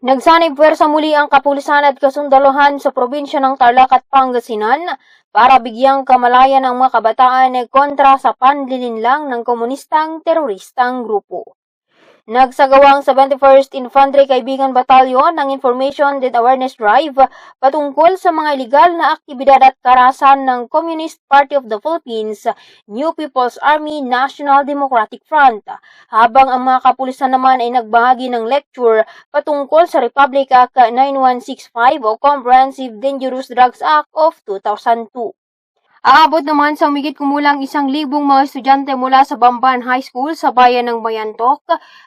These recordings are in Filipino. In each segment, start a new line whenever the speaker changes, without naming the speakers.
Nagsanib puwersa muli ang kapulisan at kasundaluhan sa probinsya ng Tarlac at Pangasinan para bigyang kamalayan ang mga kabataan kontra sa panlilinlang ng komunistang teroristang grupo. Nagsagawang 71st Infantry Kaibigan Batalyon ng Information and Awareness Drive patungkol sa mga ilegal na aktibidad at karahasan ng Communist Party of the Philippines, New People's Army National Democratic Front, habang ang mga kapulisan naman ay nagbahagi ng lecture patungkol sa Republic Act 9165 o Comprehensive Dangerous Drugs Act of 2002. Aabot naman sa umigit kumulang isang libong mga estudyante mula sa Bamban High School sa bayan ng Bayantok,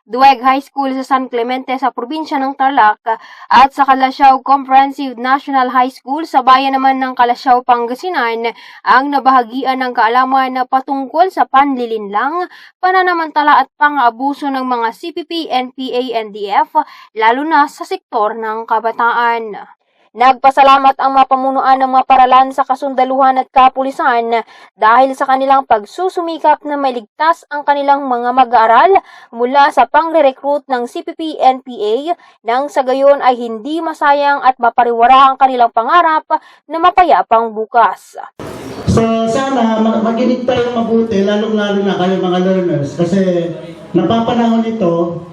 Duweg High School sa San Clemente sa probinsya ng Tarlac, at sa Kalasyaw Comprehensive National High School sa bayan naman ng Kalasyaw, Pangasinan, ang nabahagian ng kaalaman na patungkol sa panlilinlang, pananamantala at pang-abuso ng mga CPP, NPA, NDF, lalo na sa sektor ng kabataan. Nagpasalamat ang mga pamunuan ng mga paralan sa kasundaluhan at kapulisan dahil sa kanilang pagsusumikap na mailigtas ang kanilang mga mag-aaral mula sa pangre-recruit ng CPP-NPA nang sa gayon ay hindi masayang at mapariwara ang kanilang pangarap na mapayapang bukas.
So sana makinig tayo mabuti, lalong-lalo na kayo mga learners kasi napapanahon ito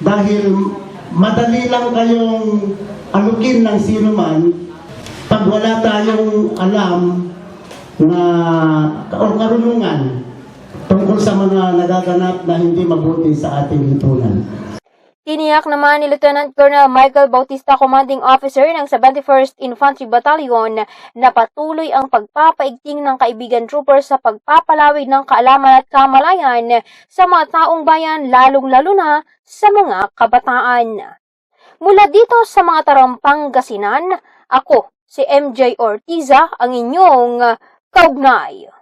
dahil madali lang kayong alukin ng sino man pag wala tayong alam na o karunungan tungkol sa mga nagaganap na hindi mabuti sa ating lipunan.
Tiniyak naman ni Lieutenant Colonel Michael Bautista, Commanding Officer ng 71st Infantry Battalion, na patuloy ang pagpapaigting ng kaibigan troopers sa pagpapalawig ng kaalaman at kamalayan sa mga taong bayan, lalong-lalo na sa mga kabataan. Mula dito sa mga tarampang gasinan, ako si MJ Ortiza, ang inyong kaugnay.